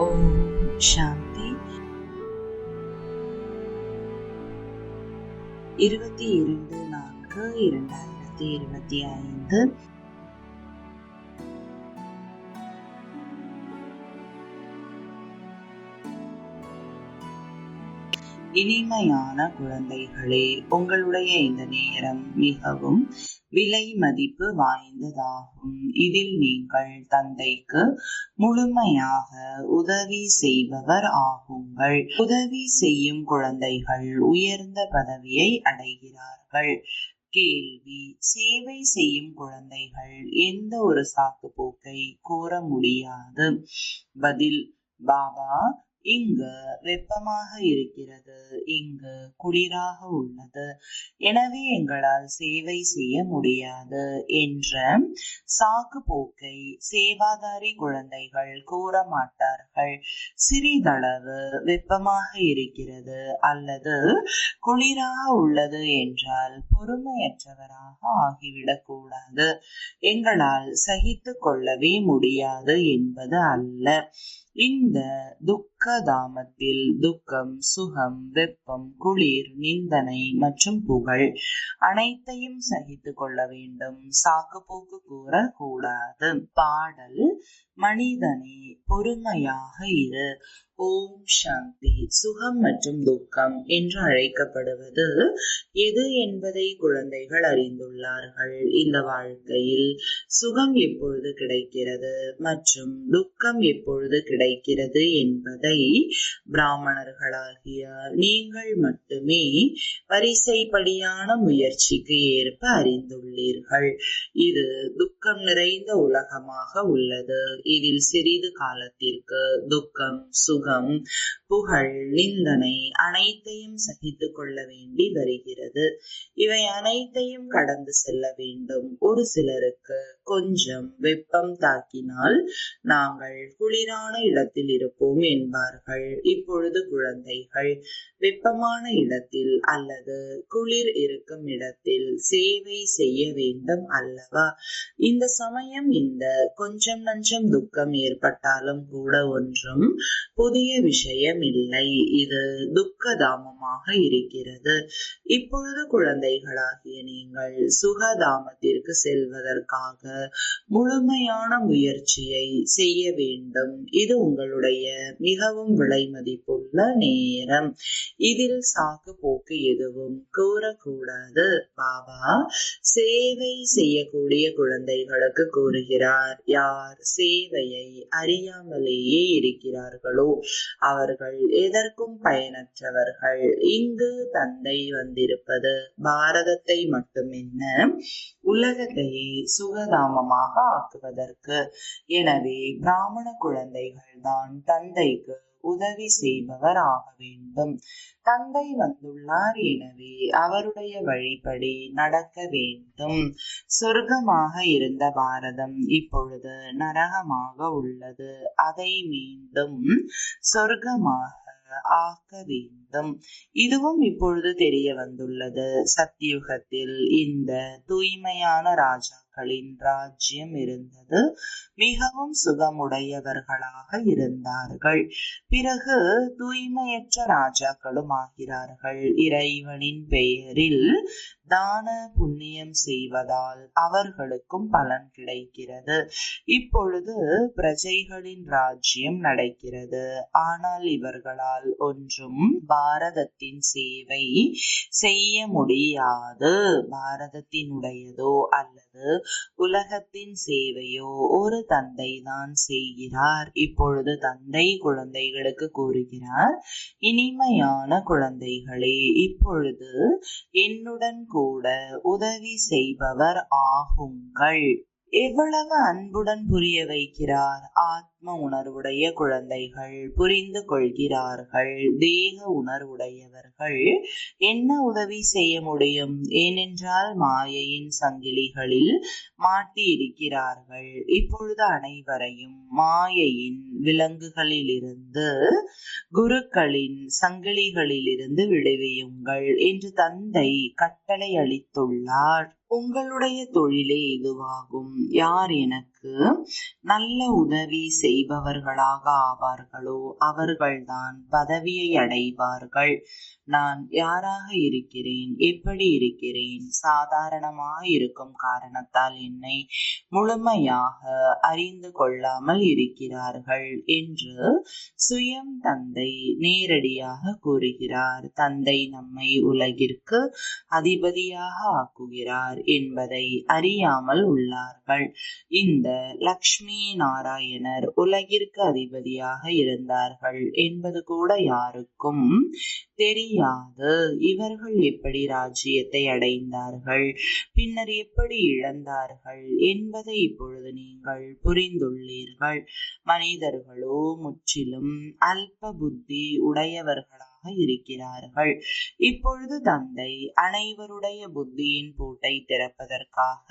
ஓம் சாந்தி. இருபத்தி இரண்டு நான்கு இரண்டாயிரத்தி இருபத்தி ஐந்து. இனிமையான குழந்தைகளே உங்களுடைய இந்த நேரம் மிகவும் விலை மதிப்பு வாய்ந்ததாகும். இதில் நீங்கள் தந்தைக்கு முழுமையாக உதவி செய்பவர் ஆகுங்கள். உதவி செய்யும் குழந்தைகள் உயர்ந்த பதவியை அடைகிறார்கள். கேள்வி சேவை செய்யும் குழந்தைகள் எந்த ஒரு சாக்கு போக்கை கோர முடியாது. பதில் பாபா இங்கு வெப்பமாக இருக்கிறது இங்கு குளிராக உள்ளது. எனவே எங்களால் சேவை செய்ய முடியாது என்ற சாக்கு போக்கை சேவாதாரி குழந்தைகள் கூற மாட்டார்கள். சிறிதளவு வெப்பமாக இருக்கிறது அல்லது குளிராக உள்ளது என்றால் பொறுமையற்றவராக ஆகிவிடக்கூடாது எங்களால் சகித்து கொள்ளவே முடியாது என்பது அல்ல. இந்த துக்க துக்கதாமத்தில் துக்கம் சுகம் வெப்பம் குளிர் நிந்தனை மற்றும் புகழ் அனைத்தையும் சகித்து கொள்ள வேண்டும். சாக்கு போக்கு கூற கூடாது பாடல் மனிதனே பொறுமையாக இரு. ஓம் சாந்தி சுகம் மற்றும் துக்கம் என்று அழைக்கப்படுவது எது என்பதை குழந்தைகள் அறிந்துள்ளார்கள். இந்த வாழ்க்கையில் சுகம் எப்பொழுது கிடைக்கிறது மற்றும் துக்கம் எப்பொழுது கிடைக்கிறது என்பதை அதை பிராமணர்களாகிய நீங்கள் மட்டுமே வரிசைப்படியான முயற்சிக்கு ஏற்ப அறிந்துள்ளீர்கள். இது துக்கம் நிறைந்த உலகமாக உள்ளது. இதில் சிறிது காலத்திற்கு துக்கம் சுகம் புகழ் நிந்தனை அனைத்தையும் சகித்து கொள்ள வேண்டி வருகிறது. இவை அனைத்தையும் கடந்து செல்ல வேண்டும். ஒரு சிலருக்கு கொஞ்சம் வெப்பம் தாக்கினால் நாங்கள் குளிரான இடத்தில் இருப்போம் என்பார். என்பார்கள் இப்பொழுது குழந்தைகள் வெப்பமான இடத்தில் அல்லது குளிர் இருக்கும் இடத்தில் சேவை செய்ய வேண்டும் அல்லவா? இந்த சமயம் இந்த கொஞ்சம் நஞ்சம் துக்கம் ஏற்பட்டாலும் கூட ஒன்றும் புதிய விஷயம் இல்லை. இது துக்க தாமமாக இருக்கிறது. இப்பொழுது குழந்தைகளாகிய நீங்கள் சுகதாமத்திற்கு செல்வதற்காக முழுமையான முயற்சியை செய்ய வேண்டும். இது உங்களுடைய மிக மிகவும் விலை மதிப்புள்ள நேரம். இதில் சாக்கு போக்கு எதுவும் கூறக்கூடாது. பாபா சேவை செய்யக்கூடிய குழந்தைகளுக்கு கூறுகிறார் யார் சேவையை அறியாமலேயே இருக்கிறார்களோ அவர்கள் எதற்கும் பயனற்றவர்கள். இங்கு தந்தை வந்திருப்பது பாரதத்தை மட்டுமின்ன உலகத்தையே சுகதாமமாக ஆக்குவதற்கு. எனவே பிராமண குழந்தைகள் தான் தந்தைக்கு உதவி செய்பவர் ஆக வேண்டும். தந்தை வந்துள்ளார் எனவே அவருடைய வழிபடி நடக்க வேண்டும். சொர்க்கமாக இருந்த பாரதம் இப்பொழுது நரகமாக உள்ளது. அதை மீண்டும் சொர்க்கமாக ஆக்க வேண்டும். இதுவும் இப்பொழுது தெரிய வந்துள்ளது. சத்தியுகத்தில் இந்த தூய்மையான ராஜா ராஜாக்களின் ராஜ்யம் இருந்தது. மிகவும் சுகமுடையவர்களாக இருந்தார்கள். பிறகு தூய்மையற்ற ராஜாக்களும் ஆகிறார்கள். இறைவனின் பெயரில் தான புண்ணியம் செய்வதால் அவர்களுக்கும் பலன் கிடைக்கிறது. இப்பொழுது பிரஜைகளின் ராஜ்யம் நடக்கிறது. ஆனால் இவர்களால் ஒன்றும் பாரதத்தின் சேவை செய்ய முடியாது. பாரதத்தினுடையதோ அல்லது உலகத்தின் சேவையோ ஒரு தந்தை தான் செய்கிறார். இப்பொழுது தந்தை குழந்தைகளுக்கு கூறுகிறார் இனிமையான குழந்தைகளே இப்பொழுது என்னுடன் கூட உதவி செய்பவர் ஆகுங்கள். எவ்வளவு அன்புடன் புரிய வைக்கிறார்? ஆத்ம உணர்வுடைய குழந்தைகள் புரிந்து கொள்கிறார்கள். தேக உணர்வுடையவர்கள் என்ன உதவி செய்ய முடியும்? ஏனென்றால் மாயையின் சங்கிலிகளில் மாட்டி இருக்கிறார்கள் இப்பொழுது அனைவரையும் மாயையின் விலங்குகளிலிருந்து குருக்களின் சங்கிலிகளிலிருந்து விடுவியுங்கள் என்று தந்தை கட்டளை அளித்துள்ளார். உங்களுடைய தொழிலே இதுவாகும். யார் எனக்கு நல்ல உதவி செய்பவர்களாக ஆவார்களோ அவர்கள்தான் பதவியை அடைவார்கள். நான் யாராக இருக்கிறேன்? எப்படி இருக்கிறேன்? சாதாரணமாக இருக்கும் காரணத்தால் என்னை முழுமையாக அறிந்து கொள்ளாமல் இருக்கிறார்கள் என்று சுயம் தந்தை நேரடியாக கூறுகிறார். தந்தை நம்மை உலகிற்கு அதிபதியாக ஆக்குகிறார். என்பதை அறியாமல் உள்ளார்கள். இந்த லக்ஷ்மி நாராயணர் உலகிற்கு அதிபதியாக இருந்தார்கள் என்பது கூட யாருக்கும் தெரியாது. இவர்கள் எப்படி ராஜ்யத்தை அடைந்தார்கள்? பின்னர் எப்படி இழந்தார்கள் என்பதை இப்பொழுது நீங்கள் புரிந்துள்ளீர்கள். மனிதர்களோ முற்றிலும் அல்ப புத்தி உடையவர்களாக இருக்கிறார்கள் இப்பொழுது தந்தை அனைவருடைய புத்தியின் பூட்டை திறப்பதற்காக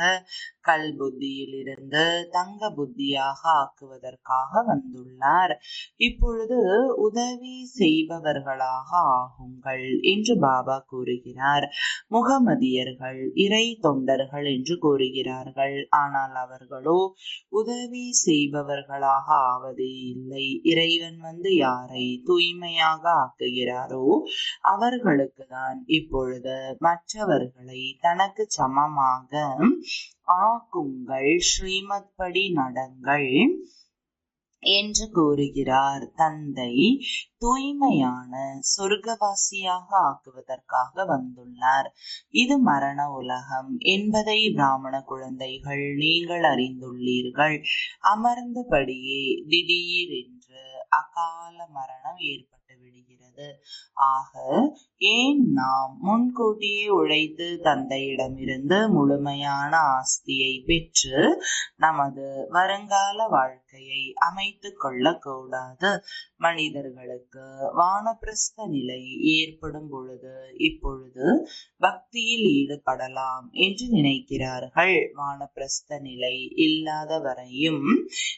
கல் புத்தியிலிருந்து தங்க புத்தியாக ஆக்குவதற்காக வந்துள்ளார். இப்பொழுது உதவி செய்பவர்களாக ஆகுங்கள் என்று பாபா கூறுகிறார். முகமதியர்கள் இறை தொண்டர்கள் என்று கூறுகிறார்கள். ஆனால் அவர்களோ உதவி செய்பவர்களாக ஆவதே இல்லை. இறைவன் வந்து யாரை தூய்மையாக ஆக்குகிறார்? இருக்கிறாரோ அவர்களுக்கு தான் இப்பொழுது மற்றவர்களை தனக்கு சமமாக ஆக்குங்கள் ஸ்ரீமத் படி நடங்கள் என்று கூறுகிறார் தந்தை. தூய்மையான சொர்க்கவாசியாக ஆக்குவதற்காக வந்துள்ளார். இது மரண உலகம். என்பதை பிராமண குழந்தைகள் நீங்கள் அறிந்துள்ளீர்கள். அமர்ந்தபடியே திடீரென்று அகால மரணம் ஏற்பட்டு இருக்கிறது ஆக ஏன் நாம் முன்கூட்டியே உழைத்து தந்தையிடமிருந்து முழுமையான ஆஸ்தியை பெற்று நமது வருங்கால வாழ்க்கையை அமைத்துக் கொள்ளக்கூடாது மனிதர்களுக்கு வானப்பிரஸ்த நிலை ஏற்படும் பொழுது இப்பொழுது பக்தியில் ஈடுபடலாம் என்று நினைக்கிறார்கள். வானப்பிரஸ்த நிலை இல்லாத வரையும்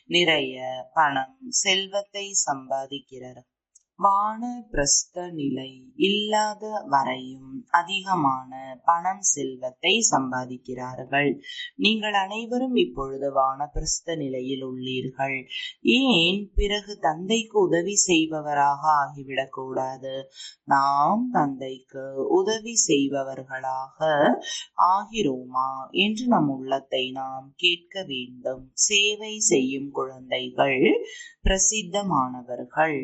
நிறைய பணம் செல்வத்தை சம்பாதிக்கிறார்கள். வான பிரஸ்த நிலை இல்லாத வரையும் அதிகமான பணம் செல்வத்தை சம்பாதிக்கிறார்கள். நீங்கள் அனைவரும் இப்பொழுது வானப்பிரஸ்த நிலையில் உள்ளீர்கள். ஏன்? பிறகு தந்தைக்கு உதவி செய்பவராக ஆகிவிடக் கூடாது நாம் தந்தைக்கு உதவி செய்பவர்களாக ஆகிறோமா என்று நம் உள்ளத்தை நாம் கேட்க வேண்டும். சேவை செய்யும் குழந்தைகள் பிரசித்தமானவர்கள்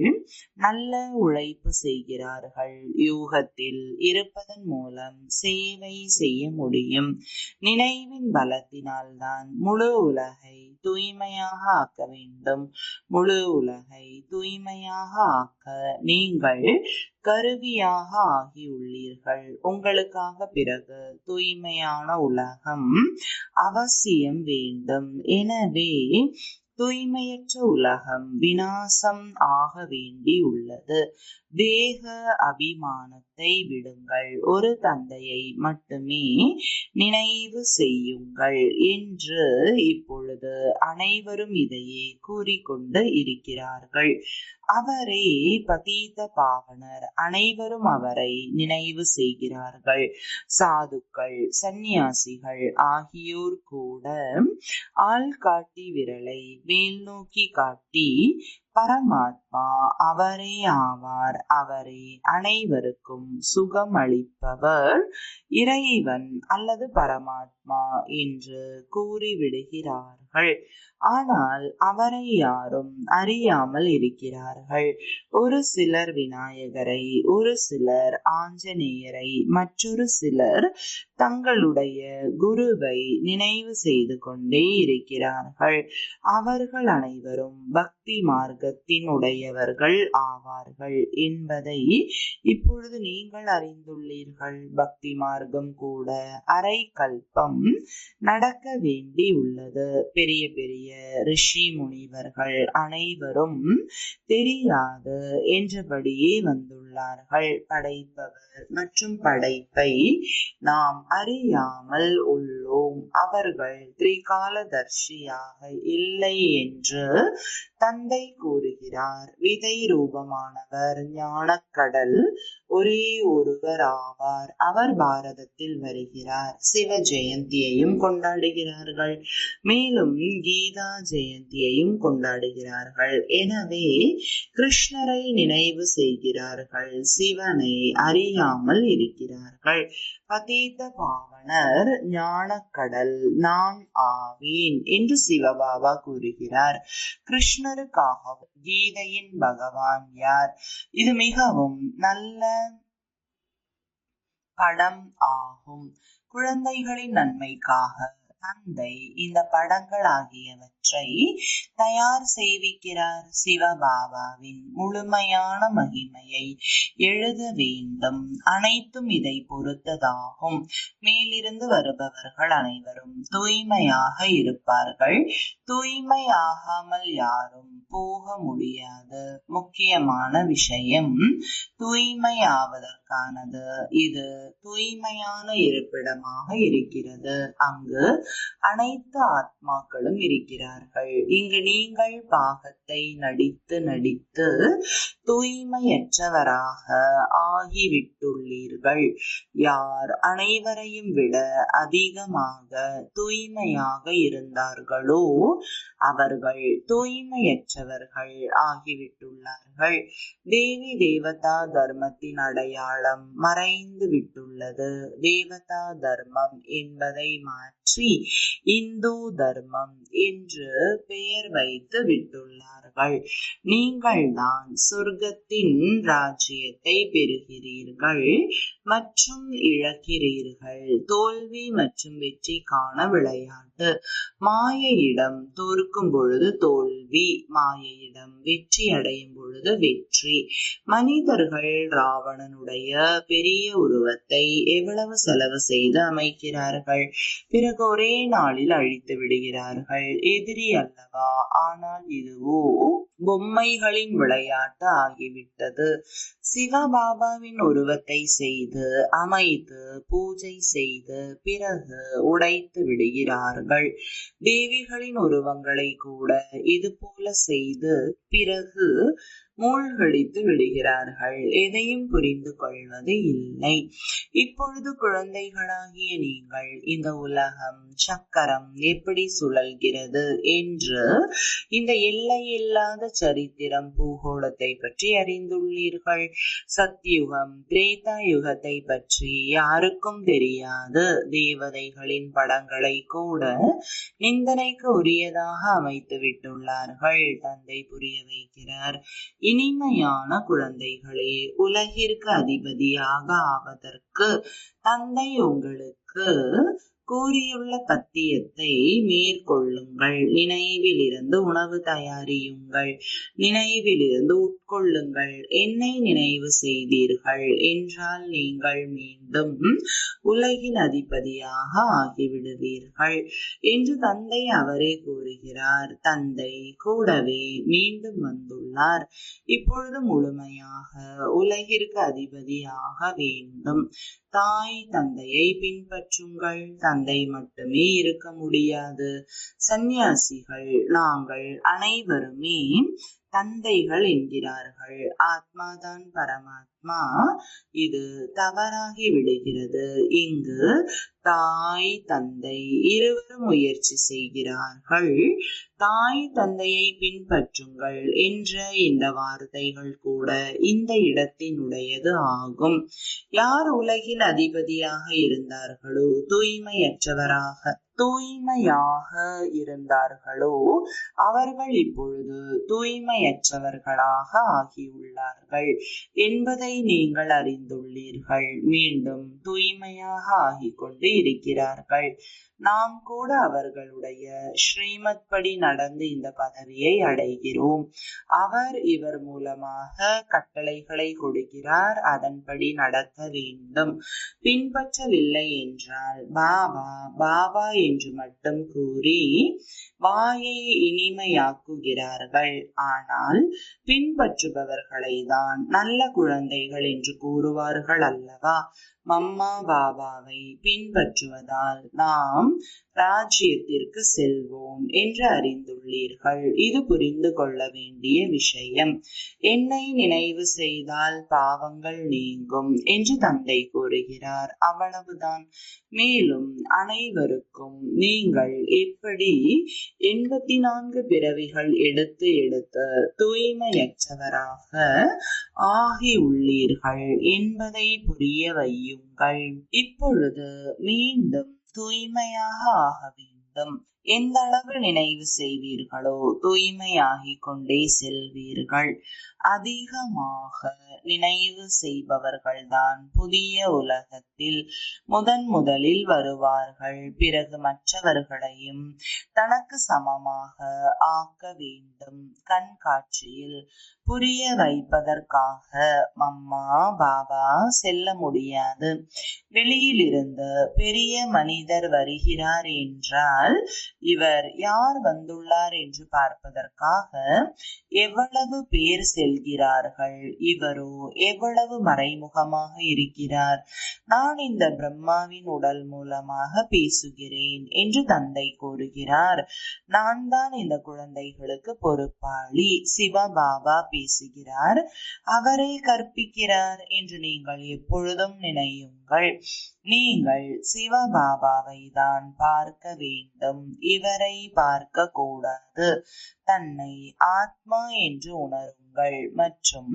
நல்ல உழைப்பு செய்கிறார்கள். யூகத்தில் இருப்பதன் மூலம் சேவை செய்ய முடியும். நினைவின் பலத்தினால் தான் முழு உலகை தூய்மையாக ஆக்க வேண்டும். முழு உலகை தூய்மையாக ஆக்க நீங்கள் கருவியாக ஆகியுள்ளீர்கள். உங்களுக்காக பிறகு தூய்மையான உலகம் அவசியம் வேண்டும். எனவே தூய்மையற்ற உலகம் வினாசம் ஆக வேண்டி உள்ளது தேக அபிமானத்தை விடுங்கள். ஒரு தந்தையை மட்டுமே நினைவு செய்யுங்கள் என்று இப்பொழுது அனைவரும் இதையே கூறிக்கொண்டு இருக்கிறார்கள். அவரே பதீத பாவனர். அனைவரும் அவரை நினைவு செய்கிறார்கள். சாதுக்கள் சந்நியாசிகள் ஆகியோர் கூட ஆள்காட்டி விரலை மேல் நோக்கி காட்டி பரமாத்மா அவரே ஆவார். அவரே அனைவருக்கும் சுகம் அளிப்பவர் இறைவன் அல்லது பரமாத்மா. என்று கூறிவிடுகிறார்கள். ஆனால் அவரை யாரும் அறியாமல் இருக்கிறார்கள். ஒரு சிலர் விநாயகரை ஒரு சிலர் ஆஞ்சநேயரை மற்றொரு சிலர் தங்களுடைய குருவை நினைவு செய்து கொண்டே இருக்கிறார்கள். அவர்கள் அனைவரும் பக்தி மார்க்கத்தின் உடையவர்கள் ஆவார்கள் என்பதை இப்பொழுது நீங்கள் அறிந்துள்ளீர்கள். பக்தி மார்க்கம் கூட அரை கல்பம் நடக்க வேண்டி உள்ளது. பெரிய பெரிய ரிஷி முனிவர்கள் அனைவரும் தெரியாது என்றபடியே வந்துள்ளார்கள். படைப்பவர் மற்றும் படைப்பை நாம் அறியாமல் உள்ளோம். அவர்கள் திரிகாலதர்ஷியாக இல்லை என்று தந்தை கூறுகிறார். விதை ரூபமானவர் ஞானக்கடல் ஒரே ஒருவர் ஆவார். அவர் பாரதத்தில் வருகிறார். சிவ ஜெயந்தியையும் கொண்டாடுகிறார்கள். மேலும் கீதா ஜெயந்தியையும் கொண்டாடுகிறார்கள். எனவே கிருஷ்ணரை நினைவு செய்கிறார்கள். சிவனை அறியாமல் இருக்கிறார்கள். பதீத பாவனர் ஞானக்கடல் நான் ஆவேன் என்று சிவபாபா கூறுகிறார். கிருஷ்ணருக்காக கீதையின் பகவான் யார்? இது மிகவும் நல்ல படம் ஆகும். குழந்தைகளின் நன்மைக்காக. தந்தை இந்த படங்கள் ஆகியவற்றை தயார் செய்விக்கிறார் சிவபாபாவின் முழுமையான மகிமையை எழுத வேண்டும். அனைத்தும் இதை பொறுத்ததாகும். மேலிருந்து வருபவர்கள் அனைவரும் தூய்மையாக இருப்பார்கள். தூய்மையாகாமல் யாரும் போக முடியாது. முக்கியமான விஷயம் தூய்மையாவதற்கானது. இது தூய்மையான இருப்பிடமாக இருக்கிறது. அங்கு அனைத்து ஆத்மாக்களும் இருக்கிறார்கள். இங்கு நீங்கள் பாகத்தை நடித்து நடித்து தூய்மையற்றவராக ஆகிவிட்டுள்ளீர்கள். யார் அனைவரையும் விட அதிகமாக தூய்மையாக இருந்தார்களோ அவர்கள் தூய்மையற்றவர்கள் ஆகிவிட்டுள்ளார்கள். தேவி தேவதா தர்மத்தின் அடையாளம் மறைந்து விட்டுள்ளது தேவதா தர்மம் என்பதை மாற்றி இந்து தர்மம் என்று பெயர் வைத்து விட்டுள்ளார்கள். நீங்கள் தான் சொர்க்கத்தின் ராஜ்யத்தை பெறுகிறீர்கள் மற்றும் இழக்கிறீர்கள். தோல்வி மற்றும் வெற்றிக்கான விளையாட்டு. மாயையிடம் தோற்கும் பொழுது தோல்வி மாயையிடம் வெற்றி அடையும் பொழுது வெற்றி. மனிதர்கள் ராவணனுடைய பெரிய உருவத்தை எவ்வளவு செலவு செய்து அமைக்கிறார்கள்? பிறகு ஒரே நாளில் அழித்து விடுகிறார்கள். எதிரி அல்லவா? ஆனால் இதுவோ பொம்மைகளின் விளையாட்டு ஆகிவிட்டது. சிவபாபாவின் உருவத்தை செய்து அமைத்து பூஜை செய்து பிறகு உடைத்து விடுகிறார்கள். தேவிகளின் உருவங்களை கூட இது போல செய்து பிறகு மூழ்கடித்து விடுகிறார்கள். எதையும் புரிந்து கொள்வது இல்லை. இப்பொழுது குழந்தைகளாகிய நீங்கள் இந்த உலகம் சக்கரம் எப்படி சுழல்கிறது என்று இந்த எல்லையில்லாத சரித்திரம் பூகோளத்தை பற்றி அறிந்துள்ளீர்கள். சத்யுகம் திரேதா யுகத்தை பற்றி யாருக்கும் தெரியாது. தேவதைகளின் படங்களை கூட நிந்தனைக்கு உரியதாக அமைத்து விட்டுள்ளார்கள் தந்தை புரிய வைக்கிறார். இனிமையான குழந்தைகளே உலகிற்கு அதிபதியாக ஆவதற்கு தந்தை உங்களுக்கு கூறியுள்ள பத்தியத்தை மேற்கொள்ளுங்கள். நினைவிலிருந்து உணவு தயாரியுங்கள். நினைவிலிருந்து உட்கொள்ளுங்கள். என்னை நினைவு செய்தீர்கள் என்றால் நீங்கள் மீண்டும் உலகின் அதிபதியாக ஆகிவிடுவீர்கள் என்று தந்தை அவரே கூறுகிறார். தந்தை கூடவே மீண்டும் வந்துள்ளார். இப்பொழுது முழுமையாக உலகிற்கு அதிபதியாக வேண்டும். தாய் தந்தையை பின்பற்றுங்கள். தந்தை மட்டுமே இருக்க முடியாது. சந்நியாசிகள் நாங்கள் அனைவருமே தந்தைகள் என்கிறார்கள். ஆத்மாதான் பரமாத்மா. இது தவறாகி விடுகிறது. இங்கு தாய் தந்தை இருவரும் முயற்சி செய்கிறார்கள். தாய் தந்தையை பின்பற்றுங்கள் என்ற இந்த வார்த்தைகள் கூட இந்த இடத்தினுடையது ஆகும். யார் உலகின் அதிபதியாக இருந்தார்களோ தூய்மையற்றவராக தூய்மையாக இருந்தார்களோ அவர்கள் இப்பொழுது தூய்மையற்றவர்களாக ஆகியுள்ளார்கள். என்பதை நீங்கள் அறிந்துள்ளீர்கள். மீண்டும் தூய்மையாக ஆகிக்கொண்டு இருக்கிறார்கள். நாம் கூட அவர்களுடைய ஸ்ரீமத் படி நடந்து இந்த பதவியை அடைகிறோம். அவர் இவர் மூலமாக கட்டளைகளை கொடுக்கிறார். அதன்படி நடத்த வேண்டும். பின்பற்றவில்லை என்றால் பாபா பாபா என்று மட்டும் கூறி வாயை இனிமையாக்குகிறார்கள். ஆனால் பின்பற்றுபவர்களை தான் நல்ல குழந்தைகள் என்று கூறுவார்கள் அல்லவா? மம்மா பாபாவை பின்பற்றுவதால் நாம் ராஜ்யத்திற்கு செல்வோம் என்று அறிந்துள்ளீர்கள். இது புரிந்து கொள்ள வேண்டிய விஷயம். என்னை நினைவு செய்தால் பாவங்கள் நீங்கும் என்று தந்தை கூறுகிறார். அவ்வளவுதான். மேலும் அனைவருக்கும் நீங்கள் எப்படி எண்பத்தி நான்கு பிறவிகள் எடுத்து எடுத்து தூய்மையற்றவராக ஆகி உள்ளீர்கள் என்பதை புரிய வையும் செய்யுங்கள். இப்பொழுது மீண்டும் தூய்மையாக ஆக வேண்டும். எந்த அளவு நினைவு செய்வீர்களோ தூய்மையாகிக் கொண்டே செல்வீர்கள். அதிகமாக நினைவு செய்பவர்கள்தான் புதிய உலகத்தில் முதன் முதலில் வருவார்கள். பிறகு மற்றவர்களையும் தனக்கு சமமாக ஆக்க வேண்டும். கண்காட்சியில் புரிய வைப்பதற்காக மம்மா பாபா செல்ல முடியாது. வெளியில் இருந்து பெரிய மனிதர் வருகிறார் என்றால் இவர் யார் வந்துள்ளார் என்று பார்ப்பதற்காக எவ்வளவு பேர் செல்கிறார்கள் இவரோ எவ்வளவு மறைமுகமாக இருக்கிறார் நான் இந்த பிரம்மாவின் உடல் மூலமாக பேசுகிறேன் என்று தந்தை கூறுகிறார். நான் தான் இந்த குழந்தைகளுக்கு பொறுப்பாளி சிவபாபா பேசுகிறார். அவரே கற்பிக்கிறார் என்று நீங்கள் எப்பொழுதும் நினையுங்கள். நீங்கள் சிவபாபாவை தான் பார்க்க வேண்டும். இவரை பார்க்க கூடாது தன்னை ஆத்மா என்று உணருங்கள் மற்றும்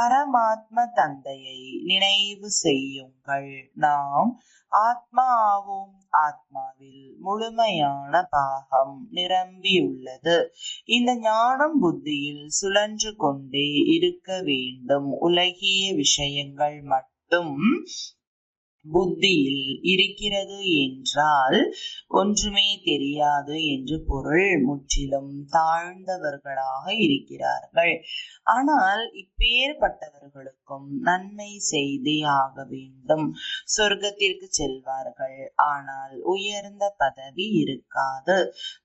பரமாத்ம தந்தையை நினைவு செய்யுங்கள். நாம் ஆத்மா ஆவோம். ஆத்மாவில் முழுமையான பாகம் நிரம்பியுள்ளது. இந்த ஞானம் புத்தியில் சுழன்று கொண்டே இருக்க வேண்டும். உலகிய விஷயங்கள் மட்டும் புத்தியில் இருக்கிறது என்றால் ஒன்றுமே தெரியாது என்று பொருள் முற்றிலும் தாழ்ந்தவர்களாக இருக்கிறார்கள். ஆனால் இப்பேற்பட்டவர்களுக்கும் நன்மை செய்தே ஆக வேண்டும். சொர்க்கத்திற்கு செல்வார்கள். ஆனால் உயர்ந்த பதவி இருக்காது.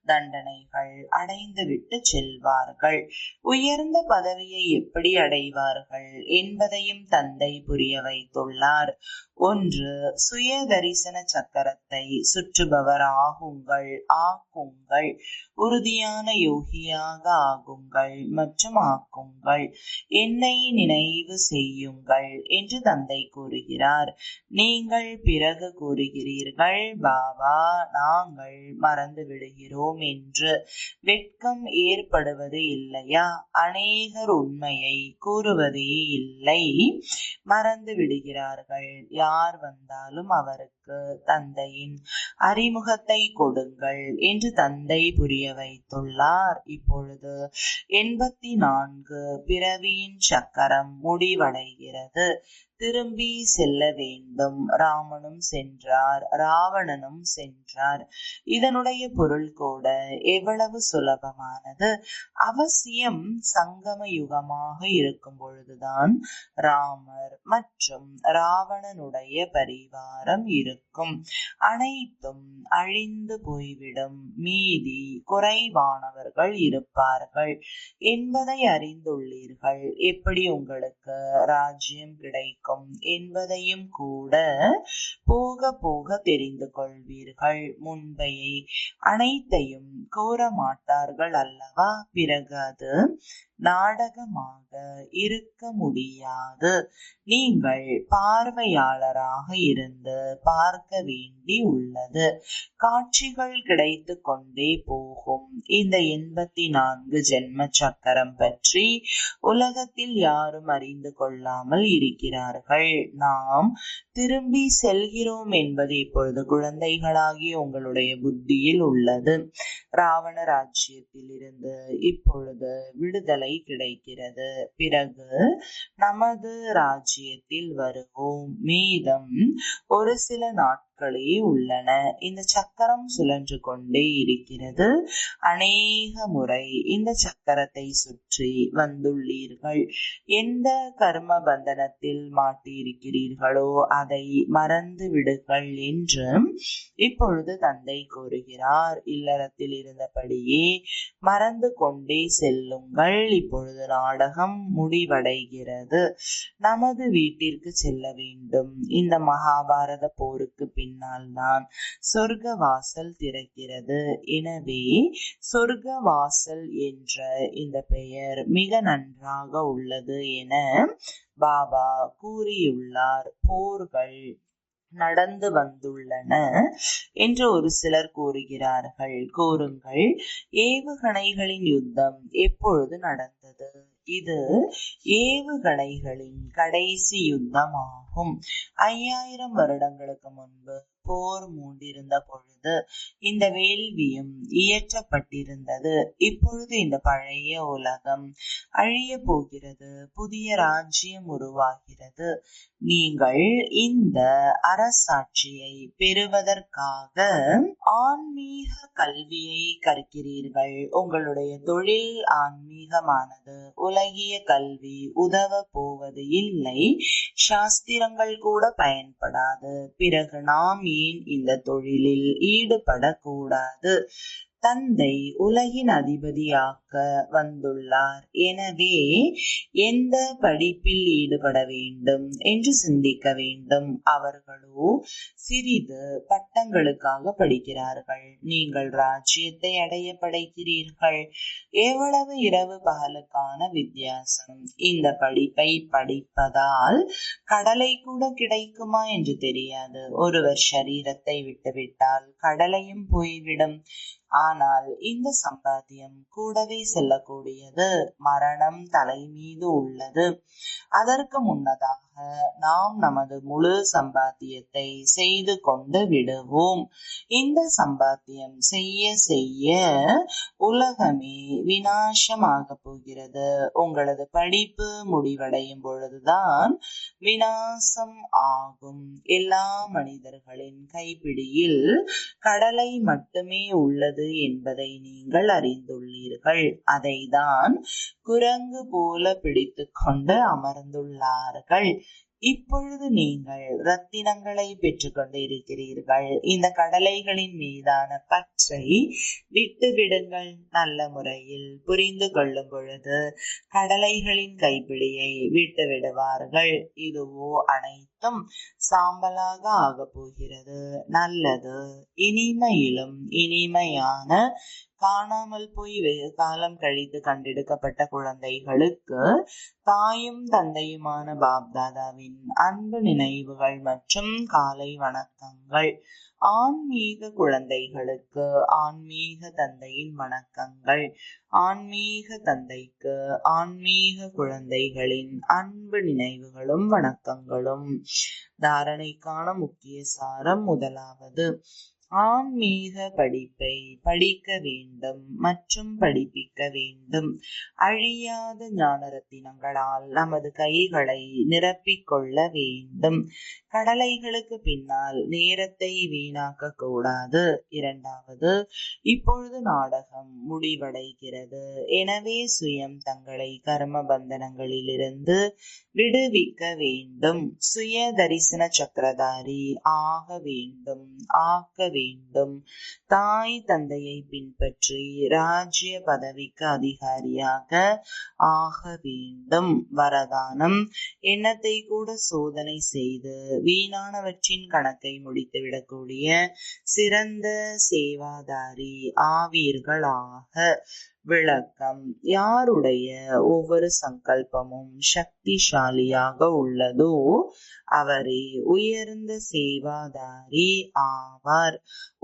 தண்டனைகள் அடைந்துவிட்டு செல்வார்கள். உயர்ந்த பதவியை எப்படி அடைவார்கள் என்பதையும் தந்தை புரிய வைத்துள்ளார். ஒன்று சுய தரிசன சக்கரத்தை சுற்றுபவர் ஆகுங்கள் ஆக்குங்கள். உறுதியான யோகியாக ஆகுங்கள் மற்றும் ஆக்குங்கள். என்னை நினைவு செய்யுங்கள் என்று தந்தை கூறுகிறார். நீங்கள் பிறகு கூறுகிறீர்கள் பாபா நாங்கள் மறந்து விடுகிறோம் என்று. வெட்கம் ஏற்படுவது இல்லையா? அநேகர் உண்மையை கூறுவதே இல்லை. மறந்து விடுகிறார்கள் யார் வந்தாலும் அவருக்கு தந்தையின் அறிமுகத்தை கொடுங்கள் என்று தந்தை புரிய வைத்துள்ளார். இப்பொழுது எண்பத்தி நான்கு பிறவியின் சக்கரம் முடிவடைகிறது. திரும்பி செல்ல வேண்டும். ராமனும் சென்றார் ராவணனும் சென்றார். இதனுடைய பொருள் கூட எவ்வளவு சுலபமானது. அவசியம் சங்கம யுகமாக இருக்கும் பொழுதுதான் ராமர் மற்றும் ராவணனுடைய பரிவாரம் இருக்கும். அனைத்தும் அழிந்து போய்விடும். மீதி குறைவானவர்கள் இருப்பார்கள். என்பதை அறிந்துள்ளீர்கள். எப்படி உங்களுக்கு ராஜ்யம் கிடைக்கும்? என்பதையும் கூட போக போக தெரிந்து கொள்வீர்கள். முன்பையை அனைத்தையும் கூற மாட்டார்கள் அல்லவா? பிறகு அது நாடகமாக இருக்க முடியாது. நீங்கள் பார்வையாளராக இருந்து பார்க்க வேண்டி உள்ளது. காட்சிகள் கிடைத்து கொண்டே போகும். இந்த எண்பத்தி நான்கு ஜென்ம சக்கரம் பற்றி உலகத்தில் யாரும் அறிந்து கொள்ளாமல் இருக்கிறார்கள் நாம் திரும்பி செல்கிறோம் என்பது இப்பொழுது குழந்தைகளாகிய உங்களுடைய புத்தியில் உள்ளது. ராவண ராஜ்யத்தில் இருந்து இப்பொழுது விடுதலை கிடைக்கிறது. பிறகு நமது ராஜ்யத்தில் வருவோம். மீதம் ஒரு சில நாட்கள் நாட்களே உள்ளன. இந்த சக்கரம் சுழன்று கொண்டே இருக்கிறது. அநேக முறை இந்த சக்கரத்தை சுற்றி வந்துள்ளீர்கள். எந்த கர்ம பந்தனத்தில் மாட்டியிருக்கிறீர்களோ அதை மறந்து விடுங்கள் என்று இப்பொழுது தந்தை கூறுகிறார். இல்லறத்தில் இருந்தபடியே மறந்து கொண்டே செல்லுங்கள். இப்பொழுது நாடகம் முடிவடைகிறது. நமது வீட்டிற்கு செல்ல வேண்டும். இந்த மகாபாரத போருக்கு பின் பின்னால்தான் சொர்க்க வாசல் திறக்கிறது. எனவே சொர்க்க வாசல் என்ற இந்த பெயர் மிக நன்றாக உள்ளது என பாபா கூறியுள்ளார். போர்கள் நடந்து வந்துள்ளன என்று ஒரு சிலர் கூறுகிறார்கள். கூறுங்கள் ஏவுகணைகளின் யுத்தம் எப்பொழுது நடந்தது? இது ஏவுகணைகளின் கடைசி யுத்தமாகும். ஐயாயிரம் வருடங்களுக்கு முன்பு போர் மூண்டிருந்த பொழுது இந்த வேள்வியும் இயற்றப்பட்டிருந்தது. இப்பொழுது இந்த பழைய உலகம் அழிய போகிறது புதிய ராஜ்யம் உருவாகிறது. நீங்கள் இந்த அரசாட்சியை பெறுவதற்காக ஆன்மீக கல்வியை கற்கிறீர்கள். உங்களுடைய தொழில் ஆன்மீகமானது உலகிய கல்வி உதவ போவது இல்லை சாஸ்திரங்கள் கூட பயன்படாது. பிறகு நாம் ஏன் இந்த தொழிலில் ஈடுபடக்கூடாது. தந்தை உலகின் அதிபதியாக்க வந்துள்ளார். எனவே எந்த படிப்பில் ஈடுபட வேண்டும் என்று சிந்திக்க வேண்டும். அவர்களோ சிறிது பட்டங்களுக்காக படிக்கிறார்கள். நீங்கள் ராஜ்யத்தை அடைய படைக்கிறீர்கள். எவ்வளவு இரவு பகலுக்கான வித்தியாசம். இந்த படிப்பை படிப்பதால் கடலை கூட கிடைக்குமா என்று தெரியாது. ஒருவர் சரீரத்தை விட்டுவிட்டால் கடலையும் போய்விடும். ஆனால் இந்த சம்பாத்தியம் கூடவே செல்லக்கூடியது மரணம் தலை மீது உள்ளது. அதற்கு முன்னதாக நாம் நமது முழு சம்பாத்தியத்தை செய்து கொண்டு விடுவோம். இந்த சம்பாத்தியம் செய்ய செய்ய உலகமே வினாசமாக போகிறது. உங்களது படிப்பு முடிவடையும் பொழுதுதான் வினாசம் ஆகும். எல்லா மனிதர்களின் கைப்பிடியில் கடலை மட்டுமே உள்ளது என்பதை நீங்கள் அறிந்துள்ளீர்கள். அதைதான் குரங்கு போல பிடித்து கொண்டு அமர்ந்துள்ளார்கள். இப்பொழுது நீங்கள் ரத்தினங்களை பெற்றுக்கொண்டு இருக்கிறீர்கள். இந்த கடலைகளின் மீதான பற்றை விட்டுவிடுங்கள் நல்ல முறையில். புரிந்து கொள்ளும் பொழுது கடலைகளின் கைப்பிடியை விட்டு விடுவார்கள். இதுவோ அனைத்தும் சாம்பலாக ஆக போகிறது. நல்லது. இனிமையிலும் இனிமையான காணாமல் போய் வெகு காலம் கழித்து கண்டெடுக்கப்பட்ட குழந்தைகளுக்கு தாயும் தந்தையுமான பாப்தாதாவின் அன்பு நினைவுகள் மற்றும் காலை வணக்கங்கள். ஆன்மீக குழந்தைகளுக்கு ஆன்மீக தந்தையின் வணக்கங்கள். ஆன்மீக தந்தைக்கு ஆன்மீக குழந்தைகளின் அன்பு நினைவுகளும் வணக்கங்களும். தாரணைக்கான முக்கிய சாரம் முதலாவது. ஆன்மீக படிப்பை படிக்க வேண்டும் மற்றும் படிப்பிக்க வேண்டும். அழியாத ஞானரத்தினங்களால் நமது கைகளை நிரப்பிக்கொள்ள வேண்டும். கடலைகளுக்கு பின்னால் நேரத்தை வீணாக்க கூடாது. இரண்டாவது இப்பொழுது நாடகம் முடிவடைகிறது. எனவே சுயம் தங்களை கர்ம பந்தனங்களிலிருந்து விடுவிக்க வேண்டும். சுய தரிசன சக்கரதாரி ஆக வேண்டும். ஆக்க வேண்டும் தாய் தந்தையை பின்பற்றி ராஜ்ய பதவிக்கு அதிகாரியாக ஆக வேண்டும். வரதானம். எண்ணத்தை கூட சோதனை செய்து வீணானவற்றின் கணக்கை முடித்துவிடக்கூடிய சிறந்த சேவாதாரி ஆவீர்களாக. விளக்கம். யாருடைய ஒவ்வொரு சங்கல்பமும் சக்திசாலியாக உள்ளதோ அவரே உயர்ந்த சேவாதாரி ஆவார்.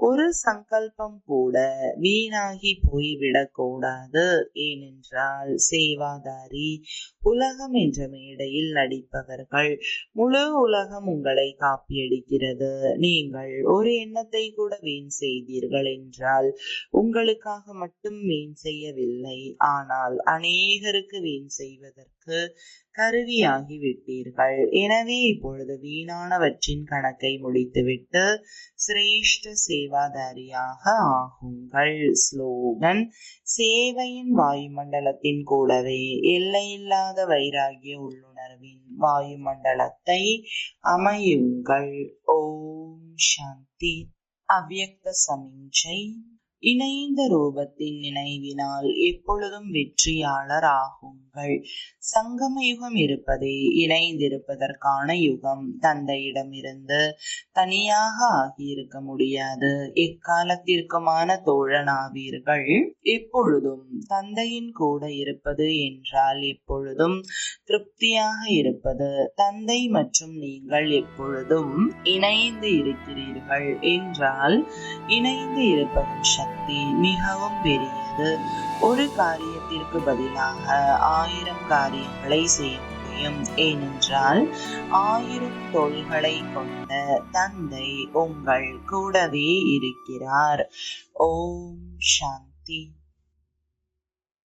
ஒரு சங்கல்பம் கூட வீணாகி போய்விடக்கூடாது ஏனென்றால் சேவாதாரி உலகம் என்ற மேடையில் நடிப்பவர்கள் முழு உலகம் உங்களை காப்பியடிக்கிறது. நீங்கள் ஒரு எண்ணத்தை கூட வீண் செய்தீர்கள் என்றால் உங்களுக்காக மட்டும் வீண் செய்ய செய்யவில்லை. ஆனால் அநேகருக்கு வீண் செய்வதற்கு கருவியாகி விட்டீர்கள். எனவே இப்பொழுது வீணானவற்றின் கணக்கை முடித்துவிட்டு சிரேஷ்ட சேவாதாரியாக ஆகுங்கள். ஸ்லோகன் சேவையின் வாயுமண்டலத்தின் கூடவே எல்லையில்லாத வைராகிய உள்ளுணர்வின் வாயுமண்டலத்தை அமையுங்கள். ஓம் சாந்தி. அவ்யக்த சமிஞ்சை. இணைந்த ரூபத்தின் நினைவினால் எப்பொழுதும் வெற்றியாளர் ஆகுங்கள். சங்கம யுகம் இருப்பதே இணைந்திருப்பதற்கான யுகம். தந்தையிடமிருந்து தனியாக ஆகியிருக்க முடியாது. எக்காலத்திற்குமான தோழனாவீர்கள்? எப்பொழுதும். தந்தையின் கூட இருப்பது என்றால் எப்பொழுதும் திருப்தியாக இருப்பது. தந்தை மற்றும் நீங்கள் எப்பொழுதும் இணைந்து இருக்கிறீர்கள் என்றால் இணைந்து இருப்பதன் சக்தி மிகவும் பெரியது. ஒரு காரியத்திற்கு பதிலாக ஆயிரம் காரியங்களை செய்ய முடியும். ஏனென்றால் ஆயிரம் தோள்களை கொண்ட தந்தை உங்கள் கூடவே இருக்கிறார். ஓம் சாந்தி.